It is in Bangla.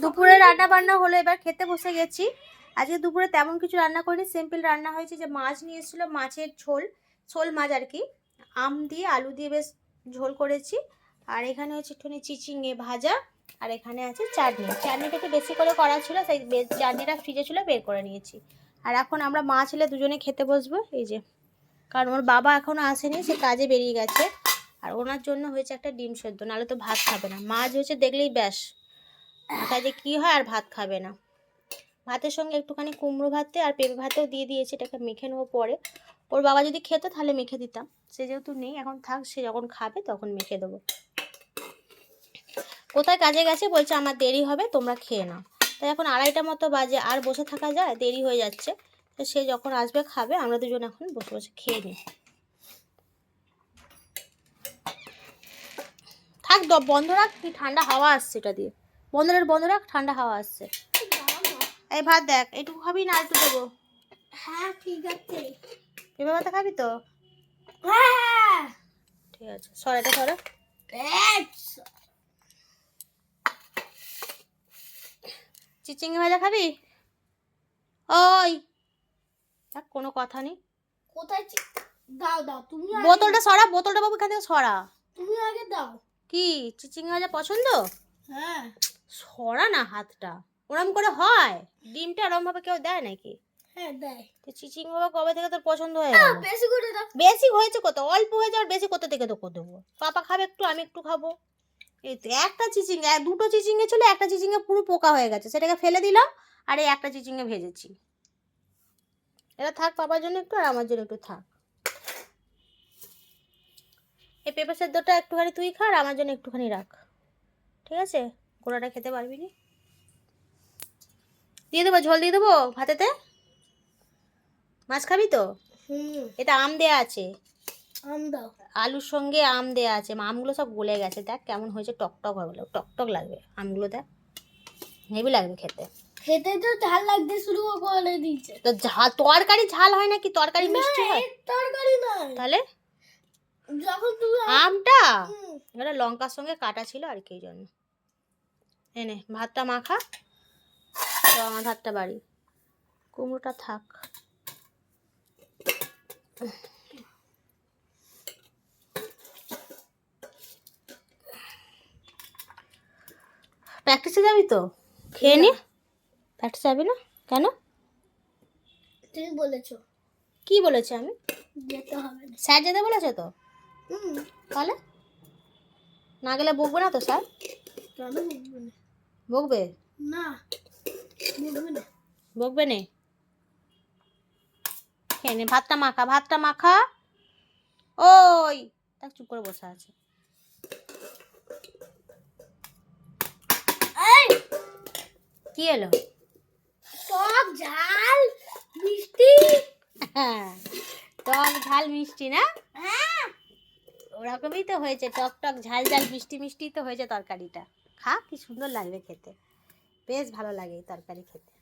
দুপুরে রান্না বান্না হলো, এবার খেতে বসে গেছি। আজকে দুপুরে তেমন কিছু রান্না করিনি সিম্পল রান্না হয়েছে যে মাছ নিয়ে এসেছিল, মাছের ঝোল ঝোল মাছ আর কি। আম দিয়ে, আলু দিয়ে বেশ ঝোল করেছি। আর এখানে হচ্ছে একটুখানি চিচিঙে ভাজা, আর এখানে আছে চাটনি। চাটনিটা একটু বেশি করে করা ছিল, সেই চাটনিটা ফ্রিজে ছিল, বের করে নিয়েছি। আর এখন আমরা মা ছেলে দুজনে খেতে বসবো, এই যে। কারণ ওর বাবা এখনও আসেনি, সে কাজে বেরিয়ে গেছে। আর ওনার জন্য হয়েছে একটা ডিম সেদ্ধ, নাহলে তো ভাত খাবে না। মাছ হয়েছে দেখলেই ব্যাস। কাজে কি হয় আর ভাত খাবে না। ভাতের সঙ্গে একটুখানি কুমড়ো ভাতে আর পেঁপে ভাতেও দিয়ে দিয়েছি, এটাকে মেখে নেব পরে। ওর বাবা যদি খেতো তাহলে মেখে দিতাম, সে যেহেতু নেই, এখন থাক, সে যখন খাবে তখন মেখে দেবো। কোথায় কাজে গেছে বলছে, আমার দেরি হবে, তোমরা খেয়ে নাও। তাই এখন আড়াইটা মতো বাজে, আর বসে থাকা যায়, দেরি হয়ে যাচ্ছে। তো সে যখন আসবে, খাবে, আমরা দুজন এখন বসে বসে খেয়ে নিই। থাক বন্ধ রাখ কি ঠান্ডা হাওয়া আসছে এটা দিয়ে। বন্ধ রাখ বন্ধ রাখ ঠান্ডা হাওয়া আসছে। এই ভাত দেখ একটু খাবি না একটু দেবো? হ্যাঁ ঠিক আছে। পেঁপে ভাতে খাবি তো? হ্যাঁ। ঠিক আছে সর এটা সর। চিচিঙ্গি ভাজা খাবি? ওই। দেখ কোনো কথা নেই। কোথায় দাও দাও তুমি বোতলটা সরা বোতলটা বাবু এখান থেকে সরা। তুমি আগে দাও। কি চিচিঙ্গি ভাজা পছন্দ? হ্যাঁ। সরা না হাতটা। ওরম করে হয়? ডিমটা ওরম ভাবে কেউ দেয় নাকি? হ্যাঁ দেয়। তো চিচিঙ্গি বাবা কবে থেকে তোর পছন্দ হয়ে গেল? বেশি করে দাও। বেশি হয়েছে কত? অল্প হয়েছে আর বেশি কত থেকে তো দেবো? পাপা খাবে একটু আমি একটু খাব। এই তো একটা চিচিঙ্গে দুটো চিচিঙ্গে ছিল একটা চিচিঙ্গে পুরো পোকা হয়ে গেছে। সেটাকে ফেলে দিলাম আর এই একটা চিচিঙ্গে ভেজেছি। এটা থাক পাপার জন্য একটু আর আমার জন্য একটু থাক। এই পেঁপে সেদ্ধটা একটুখানি তুই খা আর আমার জন্য একটুখানি রাখ। ঠিক আছে? গোড়াটা খেতে পারবি নি? দিয়ে দেবো ঝোল দিয়ে দেবো ভাতেতে? মাছ খাবি তো? হুম। এটা আম দেয়া আছে। আম দাও। আলুর সঙ্গে আম দেয়া আছে। আমগুলো সব গলে গেছে। দেখ কেমন হয়েছে টক টক হবে টক টক লাগবে আমগুলো দেখ। হেভি লাগবে খেতে। খেতে তো ঝাল লাগতে শুরু করে দিয়েছে। তো ঝাল তরকারি ঝাল হয় নাকি? তরকারি মিষ্টি হয়? তরকারি নয়। তাহলে? যখন আমটা? এটা লঙ্কার সঙ্গে কাটা ছিল আর কি জন্য। এনে ভাতটা মাখা তো আমার ভাতটা বাড়ি। কুমড়োটা থাক। প্র্যাকটিসে যাবি তো? খেয়ে নি। প্র্যাকটিসে যাবি না? কেন? তুমি বলেছ। কি বলেছে আমি? যেতে হবে স্যার যেতে বলেছে তো? তাহলে? না গেলে বকবো না তো স্যার? কেন বলব না? বকবে? না বকবে নে। খেয়ে নে ভাতটা মাখা ভাতটা মাখা। ওই দেখ চুপ করে বসে আছে। এই! কি এলো? টক ঝাল মিষ্টি। টক ঝাল মিষ্টি না? হ্যাঁ। ওরকমই তো হয়েছে টক টক ঝাল ঝাল মিষ্টি মিষ্টি তো হয়েছে তরকারিটা। খা কি সুন্দর লাগবে খেতে। বেশ ভালো লাগে এই তরকারি খেতে।